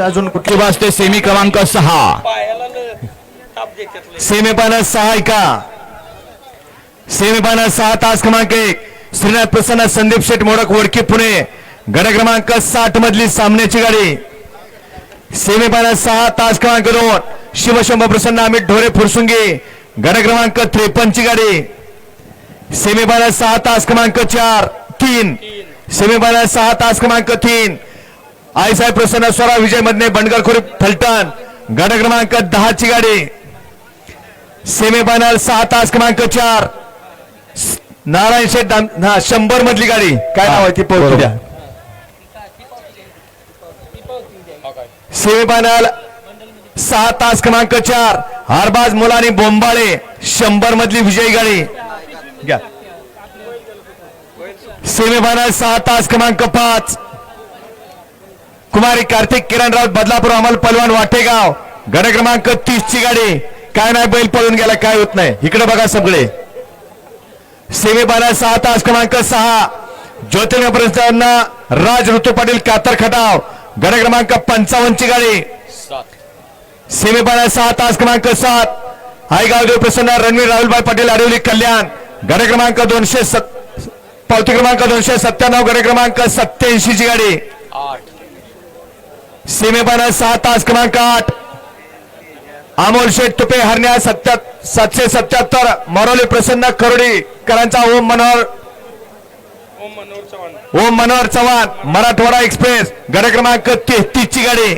अजून कुठली कुठली वाजते? सेमी क्रमांक सहा. सेमीफायनल सहा सेमीफायनल सहा तास क्रमांक एक. श्रीनाथ प्रसन्न संदीप शेठ मोडक वडकी पुणे. गट क्रमांक साठ मधली सामन्याची गाडी. सेमीफायनल सहा तास क्रमांक दोन. शिवशंभ प्रसन्न अमित ढोरे फुरसुंगी. गट क्रमांक त्रेपन्न ची गाडी सेमीफायनल सहा तास क्रमांक चार तीन. सेमीफायनल सहा तास क्रमांक तीन. आईसाहेब प्रसन्न स्वरा विजय मधने बंडगर खोरी फलटण. गट क्रमांक दहा ची गाडी. सेमीफायनल सहा तास क्रमांक चार. नारायण शेठ हा शंभर मधली गाडी. काय नाव आहे ती? पोहोचू द्या. सेमीफायनल सहा तास क्रमांक चार. हरबाज मुलानी बोंबाळे शंभर मधली विजयी गाडी. घ्या. सेमीफायनल सहा तास क्रमांक पाच. कुमारी कार्तिक किरण राऊत बदलापूर अमल पलवान वाटेगाव. गड क्रमांक तीस ची गाडी. काय नाही बैल पळून गेला काय होत नाही. इकडे बघा सगळे. सेमीफायनल सहा तास क्रमांक सहा. ज्योतिर्लिंग प्रसादांना राज ऋतू पाटील कातर खटाव. गड क्रमांक पंचावन्न ची गाडी. सेमीफायनल सहा तास क्रमांक सात. आईगावदेव प्रसन्न रणवीर राहुलभाई पाटील आडवली कल्याण. गड क्रमांक दोनशे सत पावती क्रमांक दोनशे सत्त्याण्णव गड क्रमांक सत्याऐंशी ची गाडी सीमेपाना सहा तास क्रमांक आठ. अमोल शेठ तुपे हरण्या सत्या सातशे सत्याहत्तर. मरोली प्रसन्न करोडी करांचा ओम मनोहर. ओम मनोहर चव्हाण ओम मनोहर चव्हाण मराठवाडा एक्सप्रेस गड क्रमांक तेहतीस ची गाडी.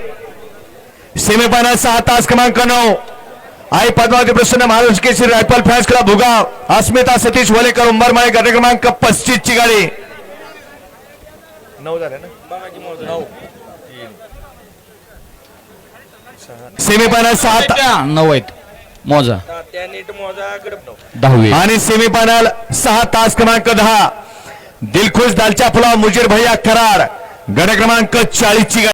सीमेपाना सहा तास क्रमांक नऊ. आई पद्मावती प्रसन्न Maharashtra Kesari rifle fans club Bhugaon. Asmita Satish Valekar Umbarmale गट क्रमांक पस्तीस ची गाडी. नऊ झाले ना? नऊ सेमीफायनल सहा ता- नऊ आहेत. मोजा. त्या नीट मोजा गडप नऊ दहावी. आणि सेमीफायनल सहा तास क्रमांक दहा. दिलखुश दालच्या फुला मुजीर भैया कराड. गड क्रमांक चाळीस ची गाडी